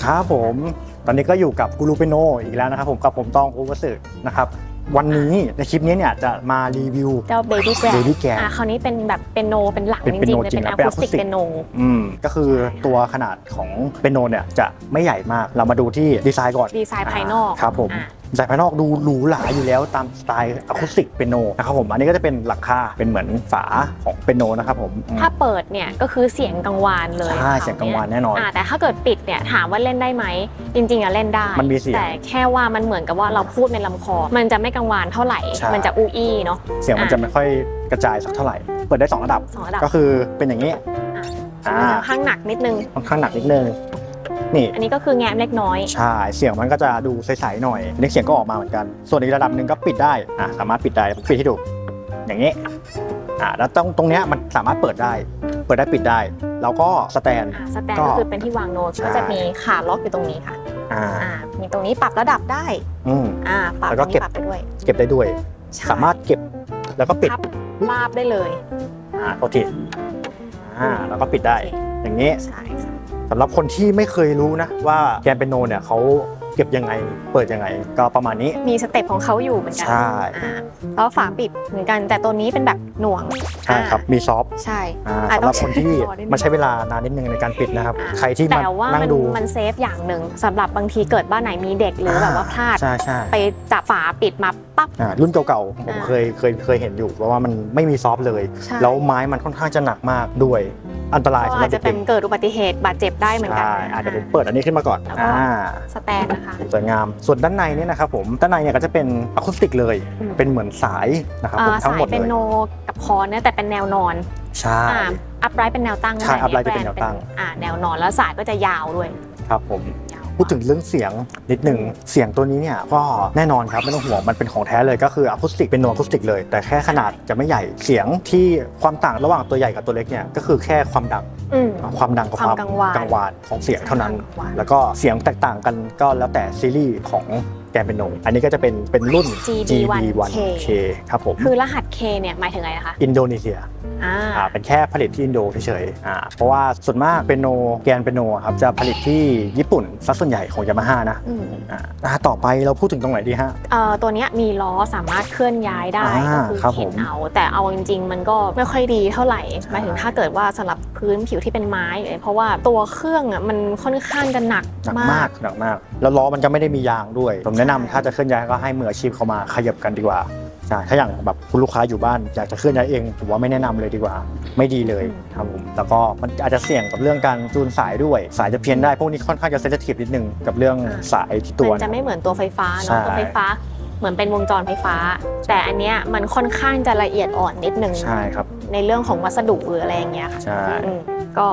ดีครับผม ตอนนี้ก็อยู่กับกูรูเปโนอีกแล้วนะครับผมกับผมต้องโอเวอร์สึนะครับ วันนี้ในคลิปนี้เนี่ยจะมารีวิว เจ้าเบบี้แกร Baby Grand อะคราวนี้เป็นแบบเป็นโนเป็นหลักเป็นจริงๆ piano เลยจริเป็งนนะอะเป็นคูสติก acoustic เป็นโน อืมก็คือตัวขนาดของเปโนเนี่ยจะไม่ใหญ่มาก เรามาดูที่ดีไซน์ก่อนดีไซน์ภายนอกครับผมอะ ดีไซน์ภายนอกดูหรูหราอยู่แล้วตามสไตล์อะคูสติกเปโนนะครับผมอันนี้ก็จะเป็นหลังคาเป็นเหมือนฝาของเปโนนะครับผมอืมถ้าเปิดเนี่ยก็คือเสียงกังวานเลยใช่ครเสียงกังวานแน่นอนอะแต่ถ้าเกิดปิดเนี่ยถามว่าเล่นได้ไหมจริงๆอะเล่นได้มันมีเสียงแต่แค่ว่ามันเหมือนกับว่าเราพูดในลำคอ มันจะไม่กังวานเท่าไหร่ใช่มันจะอูอี้เนาะเสียงมันจะไม่ค่อยกระจายสักเท่าไหร่ เปิดได้ 2 ระดับสองระดับก็คือเป็นอย่างนี้อ่ามันจะข้างหนักนิดนึงค่อนข้างหนักนิดนึง นี่ อันนี้ก็คือแง้มเล็กน้อย ใช่ เสียงมันก็จะดูใสๆหน่อยอันนี้เสียงก็ออกมาเหมือนกัน ส่วนอีกระดับหนึ่งก็ปิดได้อ่าสามารถปิดได้ผมปิดให้ดูอย่างนี้อ่าแล้วตรงตรงเนี้ยมันสามารถเปิดได้ เปิดได้ปิดได้ แล้วก็สแตนอะสแตนก็ก็คือเป็นที่วางโน้ตใช่ก็จะมีขาล็อกอยู่ตรงนี้ค่ะอ่าอ่ามีตรงนี้ปรับระดับได้อืมอ่าปรับแล้วก็ตรงเก็นี้บปรับไปด้วย เก็บได้ด้วยใช่สามารถเก็บแล้วก็ปิดพับลาบได้เลยอ่าโอเคอ่าแล้วก็ปิดได้ อย่างนี้ใช่ค่ะ สำหรับคนที่ไม่เคยรู้นะว่าแกนเปนโนเนี่ยเขา เก็บยังไง เปิดยังไง ก็ประมาณนี้ มีสเต็ปของเขาอยู่เหมือนกัใช่ อ่าแล้วฝาปิดเหมือนกัน แต่ตัวนี้เป็นแบบหน่วงใช่ครับ มีซอฟต์ใช่อ่าอ่าสำหรับคนที่ต้องใช้มาใช้เวลานานนิดนึงในการปิดนะครับ อ่า ใครที่มาแต่ว่านั่งมันดูมันเซฟอย่างหนึ่งสำหรับบางทีเกิดบ้านไหนมีเด็กหรือแบบว่าพลาด ใช่ใช่ไปจับฝาปิดมาปั๊บ อ่ารุ่นเก่าๆ ผมอ่า เคยเคยเคยเห็นอยู่เพราะว่ามันไม่มีซอฟต์เลย ใช่แล้วไม้มันค่อนข้างจะหนักมากด้วย อันตรายก็สำหรัอาบจจะเป็เด็นกเกิดอุบัติเหตุบาดเจ็บได้ๆเหมือนกันใช่อาจจะผมเปิดอันนี้ขึ้นมาก่อนแล้วก็อ่า สแตนนะคะสวยงาม ส่วนด้านในเนี่ยนะครับผมด้านในเนี่ยก็จะเป็นอะคูสติกเลย อืม เป็นเหมือนสายนะครับผมอ่าทั้งสาหมยดเป็นเลยโนกับคอนเนี่ยแต่เป็นแนวนอนใช่อ่าอัพไรเป็นแนวตั้งใช่ด้วย upright จะเป็นแบรแนวตั้ง อ่าแนวนอนแล้วสายก็จะยาวด้วย ครับผมยาว พูดถึงเรื่องเสียงนิดหนึ่งเสียงตัวนี้เนี่ยก็แน่นอนครับไม่ต้องห่วงมันเป็นของแท้เลยก็คืออะคูสติกเป็นโนอะคูสติกเลย แต่แค่ขนาดจะไม่ใหญ่เสียงที่ความต่างระหว่างตัวใหญ่กับตัวเล็กเนี่ยก็คือแค่ความดังอืม ความดังกับความความกังวาน กังวานของเสียงเท่านั้นกังวานแล้วก็เสียงแตกต่างกันก็แล้วแต่ซีรีส์ของ แกนเป็นโนอันนี้ก็จะเป็นเป็นรุ่น GB1K ครับผมคือรหัส K เนี่ยหมายถึงอะไรนะคะ อินโดนีเซียอ่าอ่าเป็นแค่ผลิตที่อินโดเฉยๆอ่าเพราะว่าส่วนมากเป็นโนแกนเป็นโนครับจะผลิตที่ญี่ปุ่นสักส่วนใหญ่ของยามาฮ่านะอืมอ่าอ่าต่อไปเราพูดถึงตรงไหนดีฮะเอ่อตัวเนี้ยมีล้อสามารถเคลื่อนย้ายได้อ่าก็คือครับเข็ผนมเอา แต่เอาจริงๆ มันก็ไม่ค่อยดีเท่าไหร่ใช่หมายถึงถ้าเกิดว่าสำหรับพื้นผิวที่เป็นไม้เลยเพราะว่าตัวเครื่องอะมันค่อนข้างจะหนักหนักมามากกหนักมาก แล้วล้อมันจะไม่ได้มียางด้วยผมแนะนำใช่ถ้าจะเคลื่อนย้ายก็ให้มืออาชีพเขามาขยับกันดีกว่าใช่ถ้าอย่างแบบคุณลูกค้าอยู่บ้านอยากจะเคลื่อนย้ายเองผมว่าไม่แนะนำเลยดีกว่า ไม่ดีเลยครับผมแล้วก็มันอาจจะเสี่ยงกับเรื่องการจูนสายด้วย สายจะเพี้ยนได้พวกนี้ค่อนข้างจะเซนซิทีฟนิดนึงกับเรื่องสายที่ตัวมันจะไม่เหมือนตัวไฟฟ้าใช่เนาะตัวไฟฟ้าเหมือนเป็นวงจรไฟฟ้า แต่อันเนี้ยมันค่อนข้างจะละเอียดอ่อนนิดนึงใช่ครับในเรื่องของวัสดุหรืออะไรอย่างเงี้ยค่ะใช่อืมก็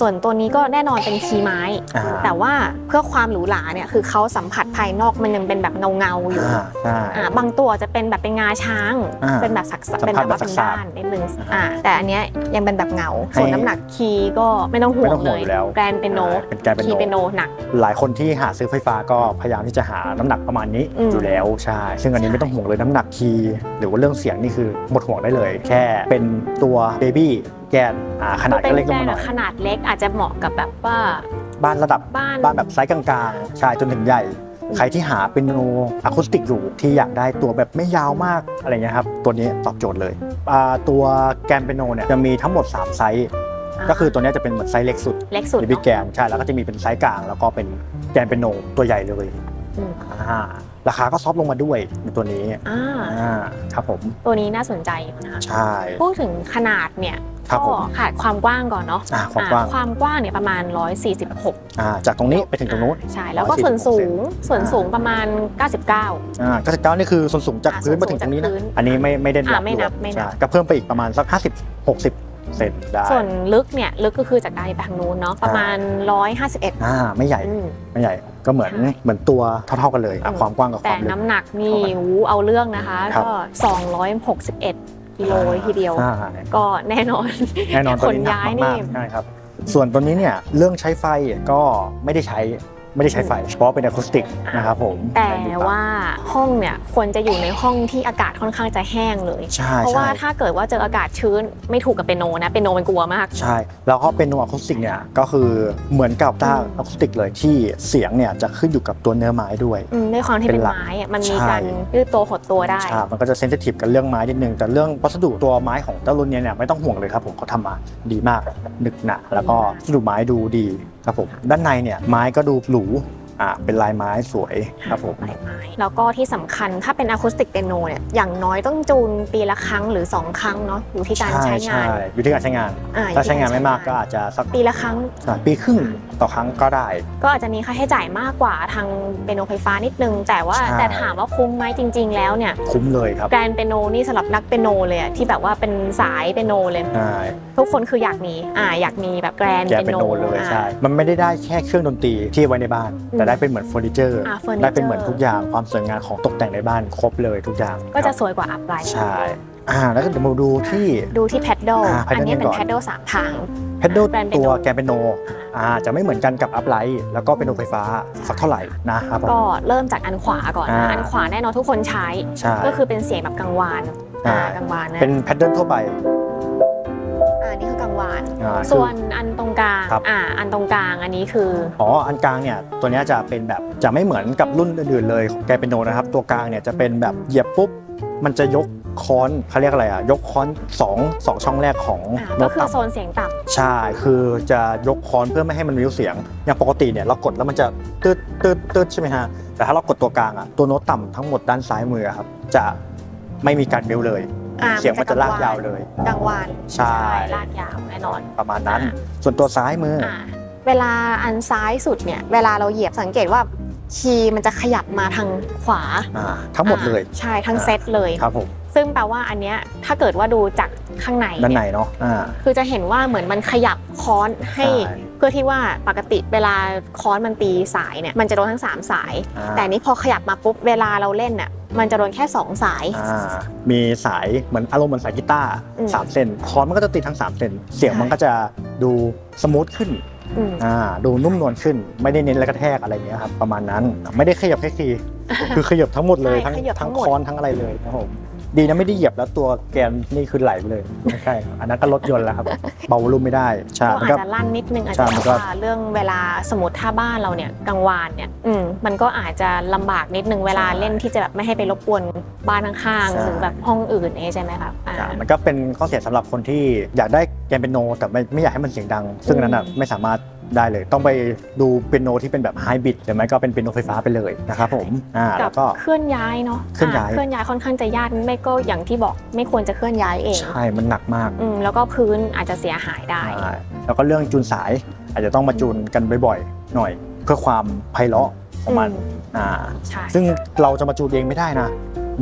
ส่วนตัวนี้ก็แน่นอนเป็นคีย์ไม้อ่าแต่ว่าเพื่อความหรูหราเนี่ยคือเขาสัมผัส ภายนอกมันยังเป็นแบบเงาเงาๆอยู่อ่าใช่ อ่าบางตัวจะเป็นแบบเป็นงาช้าง อ่าเป็นแบบสักสัมผัสเป็นแบบว่าแบบเป็นสักๆด้านนิดนึงอ่าอ่าแต่อันเนี้ยยังเป็นแบบเงา ให้ส่วนน้ำหนักคีย์ก็ไม่ต้องห่วไม่งต้องห่เลวงย อยู่แล้ว แกรนเป็นโนเป็นการเป็นคีย์เป็นโนโนหนัก หลายคนที่หาซื้อไฟฟ้าก็พยายามที่จะหาน้ำหนักประมาณนี้อืมอยู่แล้วใช่ซึ่งอันนี้ใช่ ไม่ต้องห่วงเลยน้ำหนักคีย์หรือว่าเรื่องเสียงนี่คือหมดห่วงได้เลย แค่เป็นตัวเบบี้แกนอ่าขนาดเป็ก็นเล็กลแกงรมานหน่อะอยขนาดเล็กอาจจะเหมาะกับแบบว่าบ้านระดับบ้าน บ้านแบบไซส์กลางๆใช่จนถึงใหญ่ ใครที่หาเป็นโนอะคูสติกอยู่ที่อยากได้ตัวแบบไม่ยาวมากอะไรเงี้ยครับตัวนี้ตอบโจทย์เลยอ่าตัวแกนเป็นโนเนี่ยจะมีทั้งหมด 3 ไซส์ก็คือตัวเนี้ยจะเป็นเหมือนไซส์เล็กสุดเล็กสุดเบบี้เนาะแกนใช่แล้วก็จะมีเป็นไซส์กลาง แล้วก็เป็นแกนเป็นโนตัวใหญ่เลยอืมอ่าราคาก็ซอฟต์ลงมาด้วยในตัวนี้อ่าอ่าครับผมตัวนี้น่าสนใจอยู่นะคะใช่พูดถึงขนาดเนี่ย ครับผก็มขาดความกว้างก่อนเนาะอ่าความกว้าง อ่ความกว้างเนี่ยประมาณ 146อ่าจากตรงนี้ไปถึงตรงนู้น ใช่ แล้วก็ส่วนสูงส่วนอ่าสูงประมาณ 99 อ่า99นี่คือส่วนสูงจากอ่าพื้นส่มาวนสูงถึงตรงนี้จากนะพื้นอันนี้ไม่ไม่ได้อ่าไม่นับรวไม่นับ ใช่ก็เพิ่มไปอีกประมาณสัก50 60เซนได้ส่วนลึกเนี่ยลึกก็คือจากด้านไปทางนู้นเนาะประมาณ 151อ่าไม่ใหญ่อืม ไม่ใหญ่ก็เหมือนใช่เหมือนตัวเท่าๆกันเลยอะอืม ความกว้างกับคแต่วามลึก น้ำหนักนี่เท่ากันหูเอาเรื่องนะคะ ครับ ก็ 261 กิโลทีเดียว ใช่ก็แน่นอน แน่นอนตัวนี้หนักขนย้ายนี่ มากๆใช่ครับส่วนตัวนี้เนี่ยเรื่องใช้ไฟก็ไม่ได้ใช้ ไม่ได้ใช้ไฟเพราะว่าเป็นอะคูสติกนะครับผมแต่ว่าห้องเนี่ยควรจะอยู่ในห้องที่อากาศค่อนข้างจะแห้งเลย ใช่เพราะใช่ว่าถ้าเกิดว่าเจออากาศชื้นไม่ถูกกับเปียโนนะเปียโนมันกลัวมาก ใช่ แล้วก็เป็นโนอะคูสติกเนี่ยก็คือเหมือนกับต้าอืมอะคูสติกเลยที่เสียงเนี่ยจะขึ้นอยู่กับตัวเนื้อไม้ด้วยอืมด้วยความที่เป็เป็นนหลักไม้อะมันมีใช่การยืดตัวหดตัวได้ใช่มันก็จะเซนซิทีฟกับเรื่องไม้นิดนึงแต่เรื่องวัสดุตัวไม้ของเจ้ารุ่นเนี้เนี่ยไม่ต้องห่วงเลยครับผมเขาทำมาดีมากหนึกหนะแล้วก็วัสดุไม้ดูดี ครับผมด้านในเนี่ยไม้ก็ดูหรู อ่าเป็นลายไม้สวยครับผม ลายไม้แล้วก็ที่สำคัญถ้าเป็นอะคูสติกเปียโนเนี่ยอย่างน้อยต้องจูนปีละครั้งหรือ 2 ครั้งเนาะอยู่ที่การใช้งานอยู่ที่การใช้งาน อ่ถ้าใช้งานไม่มากก็อาจจะสักปีละครั้ง อ่าปีครึ่งต่อครั้งก็ได้ ก็อาจจะมีค่าใช้จ่ายมากกว่าทางเปียโนไฟฟ้านิดนึง แต่ว่าใช่ แต่ถามว่าคุ้มไหมจริง ๆ แล้วเนี่ยคุ้มเลยครับแกรนเปียโนนี่สำหรับนักเปียโนเลยอะที่แบบว่าเป็นสายเปียโนเลย ใช่ทุกคนคืออยากมีอ่าอยากมีแบบแกรนแกเปียเป็นโนโนเลยอ่า ใช่ มันไม่ได้ได้แค่เครื่องดนตรีที่ไว้ในบ้านอืมแต่ได้เป็นเหมือนเฟอร์นิเจอร์อ่าเฟอร์นิเจอร์ได้เป็นเหมือนทุกอย่างความสวยงามของตกแต่งในบ้านครบเลยทุกอย่างก็จะครับสวยกว่าอัพไลท์ใช่อ่าแล้วก็เดี๋ยวมาดูที่ ดูที่แพดเดิลอ่าอันนี้ paddle เป็นก่อน แพดเดิลสามทาง เพด a ลแบรนด์เปียโนตัวแกนเป็นโนอ่าจะไม่เหมือนกันกับอัพไลท์แล้วก็เป็นโนไฟฟ้าสักเท่าไหร่นะครับผม ก็เริ่มจากอันขวาก่อนอ่านะอันขวาแน่นอนทุกคนใช้ ใช่ ก็คือเป็นเสียงแบบกังวานใช่อ่ากังวานนะเป็นแพทเทิร์นทั่วไปอ่า นี่คือกังวานอ่าส่วคือนอันตรงกลางครับ อ่าอันตรงกลางอันนี้คืออ๋อ อันกลางเนี่ยตัวเนี้ยจะเป็นแบบจะไม่เหมือนกับรุ่นอื่นๆเลยของแกเป็นโนนะครับ ตัวกลางเนี่ยจะเป็นแบบเหยียบปุ๊บ มันจะยกค้อนเขาเรียกอะไรอะ ยกค้อนสองสองช่องแรกของอ่าโน้ก็ตคือต่ำ โซนเสียงต่ำ ใช่ คือจะยกค้อนเพื่อไม่ให้มันริ้วเสียง อย่างปกติเนี่ยเรากดแล้วมันจะตืดตืดตืดใช่ไหมฮะ แต่ถ้าเรากดตัวกลางอะตัวโน้ตต่ำทั้งหมดด้านซ้ายมืออะครับ จะไม่มีการริ้วเลย อ่าเสียงมันจะลากยาวเลยกังวานใช่ ลากยาวแน่นอน ประมาณนั้น อ่า ส่วนตัวซ้ายมือออ่าเวลาอันซ้ายสุดเนี่ย เวลาเราเหยียบสังเกตว่าคีย์มันจะขยับมาทางขวาอ่าทั้งหมดเลยอ่าใช่ทั้งอ่าเซตเลย ครับผมซึ่งแปลว่าอันเนี้ยถ้าเกิดว่าดูจากข้างในด้านในเนี่ยเนาะอ่า คือจะเห็นว่าเหมือนมันขยับค้อนให้ ใช่ เพื่อที่ว่าปกติเวลาค้อนมันตีสายเนี่ยมันจะโดนทั้งสามสาย อ่าแต่อันนี้พอขยับมาปุ๊บเวลาเราเล่นน่ะ มันจะโดนแค่สองสาย อ่ามีสายเหมือนอารมณ์เหมือนสายกีตาร์อืม สามเส้นคอนมันก็จะติดทั้งสามเส้นเสียงมันก็จะดูสมูทขึ้นอืมอ่าดูนุ่มนวลขึ้น ไม่ได้เน้นและกระแทกอะไรเงี้ยครับประมาณนั้นไม่ได้ขยับแค่คีย์คือขยับทั้งหมดเลยใช่ทั้งขยับทั้ทั้งงหมดคอนทั้งอะไรเลยครับผม ดีนะไม่ได้เหยียบแล้วตัวแกนนี่คือไหลไปเลยไม่ใช่อันนั้นก็รถยนต์แล้วครับ เบาวอลลุ่มไม่ได้ใช่ก็มันอาจก็จะลั่นนิดนึงอาจใช่จะมันแบบก็ว่าเรื่องเวลาสมมติถ้าบ้านเราเนี่ยกลางวานเนี่ยอืมมันก็อาจจะลำบากนิดนึงเวลาเล่นที่จะแบบไม่ให้ไปรบกวนบ้านข้างๆหรือแบบห้องอื่นเนี่ยใช่ไหมครับอ่าอ่ามันก็เป็นข้อเสียสำหรับคนที่อยากได้แกนเป็นโนแต่ไม่ไม่อยากให้มันเสียงดัง ซึ่งอันนั้นอะอืมไม่สามารถ ได้เลย ต้องไปดูเป็นโนที่เป็นแบบไฮบริดหรือไม่ก็เป็นเป็นโนไฟฟ้าไปเลยนะครับผมอ่ากัแล้บวก็ เคลื่อนย้ายเนาะเคลื่อนย้ายาเคลื่อนย้ายค่อนข้างจะยากไม่ก็อย่างที่บอกไม่ควรจะเคลื่อนย้ายเองใช่มันหนักมากอืมแล้วก็พื้นอาจจะเสียหายได้ ใช่แล้วก็เรื่องจูนสายอาจจะต้องมาจูนกันบ่อยๆหน่อย เพื่อความไพเราะ ของมันอืมอ่าใช่ซึ่งเราจะมาจูนเองไม่ได้นะ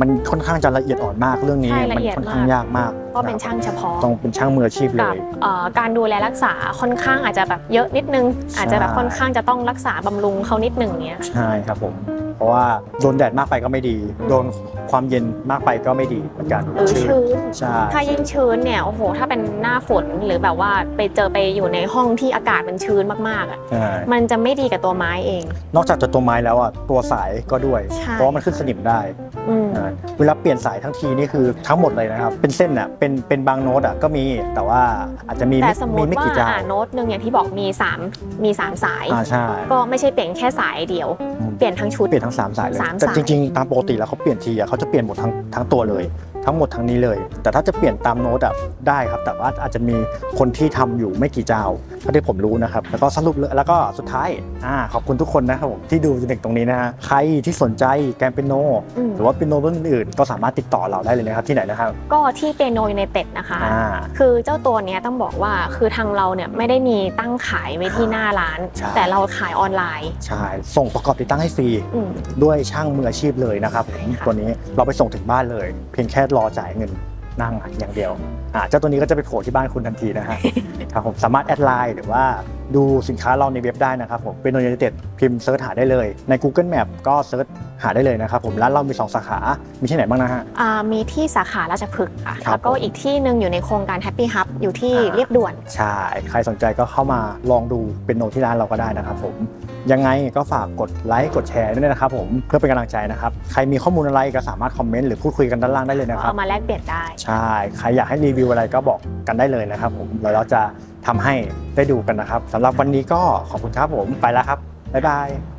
มันค่อนข้างจะละเอียดอ่อนมากเรื่องนี้ใช่ละมัเอียดค่อนข้างมากยากมากก็เป็นช่างเฉพาะต้องเป็นช่างมืออาชีพเลกับยเอ่อการดูแลรักษาค่อนข้างอาจจะแบบเยอะนิดนึง อาจจะแบบใช่ค่อนข้างจะต้องรักษาบำรุงเขานิดนึงเนี้ยใช่ครับผม เพราะว่าโดนแดดมากไปก็ไม่ดี โดนความเย็นมากไปก็ไม่ดีเหมือนกันหรือชื้นใช่ถ้ายิ่งชื้นเนี่ยโอ้โห ถ้าเป็นหน้าฝนหรือแบบว่าไปเจอไปอยู่ในห้องที่อากาศมันชื้นมากๆอะใช่มันจะไม่ดีกับตัวไม้เอง นอกจากจะตัวไม้แล้วอะตัวสายก็ด้วยใช่เพราะว่ามันขึ้นสนิมได้อืมนะเวลาเปลี่ยนสายทั้งทีนี่คือทั้งหมดเลยนะครับ เป็นเส้นอะเป็นเป็นบางโน้ตอะก็มีแต่ว่าอาจจะมีแต่ไม่สมมมีติไม่ว่ากี่เจ้าอ่าโน้ตหนึ่งอย่างที่บอกมี 3 มี 3 สายอ่าใช่ก็ไม่ใช่เปลี่ยนแค่สายเดียวอืมเปลี่ยนทั้งชุดเปลี่ยนทั้งสามสายเลย สามแต่สาย จริง ๆ ตามปกติแล้วเขาเปลี่ยนทีอะเขาจะเปลี่ยนหมดทั้งทั้งตัวเลย ทั้งหมดทั้งนี้เลย แต่ถ้าจะเปลี่ยนตามโน้ตอะได้ครับ แต่ว่าอาจจะมีคนที่ทำอยู่ไม่กี่เจ้าเท่าที่ผมรู้นะครับ แล้วก็สรุปเลยแล้วก็สุดท้ายอ่าขอบคุณทุกคนนะครับผมที่ดูจนถึงตรงนี้นะฮะใครที่สนใจแกนเป็นโนอืมหรือว่าเป็นโนรุ่นอื่นๆก็สามารถติดต่อเราได้เลยนะครับที่ไหนนะครับ ก็ที่เปียโนยูไนเต็ดนะคะอ่าคือเจ้าตัวเนี้ยต้องบอกว่าคือทางเราเนี่ยไม่ได้มีตั้งขายไว้ที่หน้าร้านใช่แต่เราขายออนไลน์ใช่ส่งประกอบติดตั้งให้ฟรีอืมด้วยช่างมืออาชีพเลยนะครับผมใช่ค่ะตัวนี้เราไปส่งถึงบ้านเลย เพียงแค่รอจ่ายเงินนั่งอย่างเดียว อ่าเจ้าตัวนี้ก็จะไปโผล่ที่บ้านคุณทันทีนะฮะ ครับผมสามารถแอดไลน์หรือว่าดูสินค้าเราในเว็บได้นะครับผมเป็นโนยูเต็ดพิมพ์เซิร์ชหาได้เลย ใน Google Map ก็เซิร์ชหาได้เลยนะครับผมร้านเรามี 2 สาขา มีที่ไหนบ้างนะฮะ อ่ามีที่สาขาราชพฤกษ์ค่ะครับแล้วก็ผมอีกที่หนึ่งอยู่ในโครงการ Happy Hub อยู่ที่อ่า เรียบด่วน ใช่ใครสนใจก็เข้ามาลองดูเป็นโนที่ร้านเราก็ได้นะครับผมยังไงก็ฝากกดไลค์กดแชร์ด้วยนะครับผมเพื่อเป็นกำลังใจนะครับใครมีข้อมูลอะไรก็สามารถคอมเมนต์หรือพูดคุยกันด้านล่างได้เลยนะครับ เอามาแลกเปลี่ยนได้ ใช่ ใครอยากให้รีวิวอะไรก็บอกกันได้เลยนะครับผมแล้วเราจะทำให้ได้ดูกันนะครับสำหรับวันนี้ก็ขอบคุณครับผมไปแล้วครับบ๊ายบาย